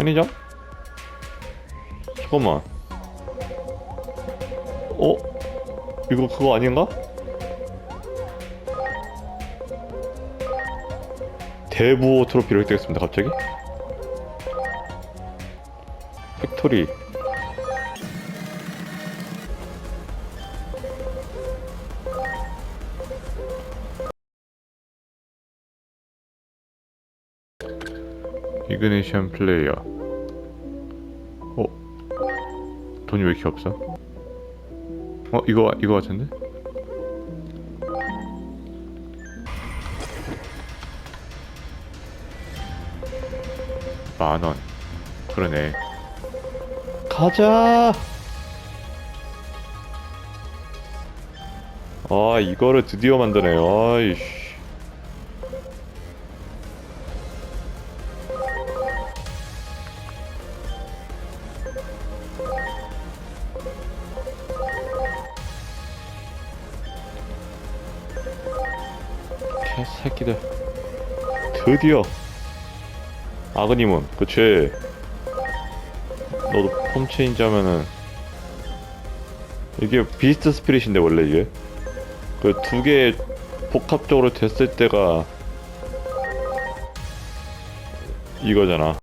편의점? 잠깐만. 어? 이거 그거 아닌가? 대부호 트로피 이렇게 되겠습니다, 갑자기? 팩토리. 이그니션 플레이어. 어? 돈이 왜 이렇게 없어? 어? 이거, 이거 같은데? 만원. 그러네. 가자! 아, 이거를 드디어 만드네. 아이씨. 개새끼들. 드디어. 아그님은, 그치? 너도 폼 체인지 하면은. 이게 비스트 스피릿인데, 원래 이게? 그 두 개 복합적으로 됐을 때가 이거잖아.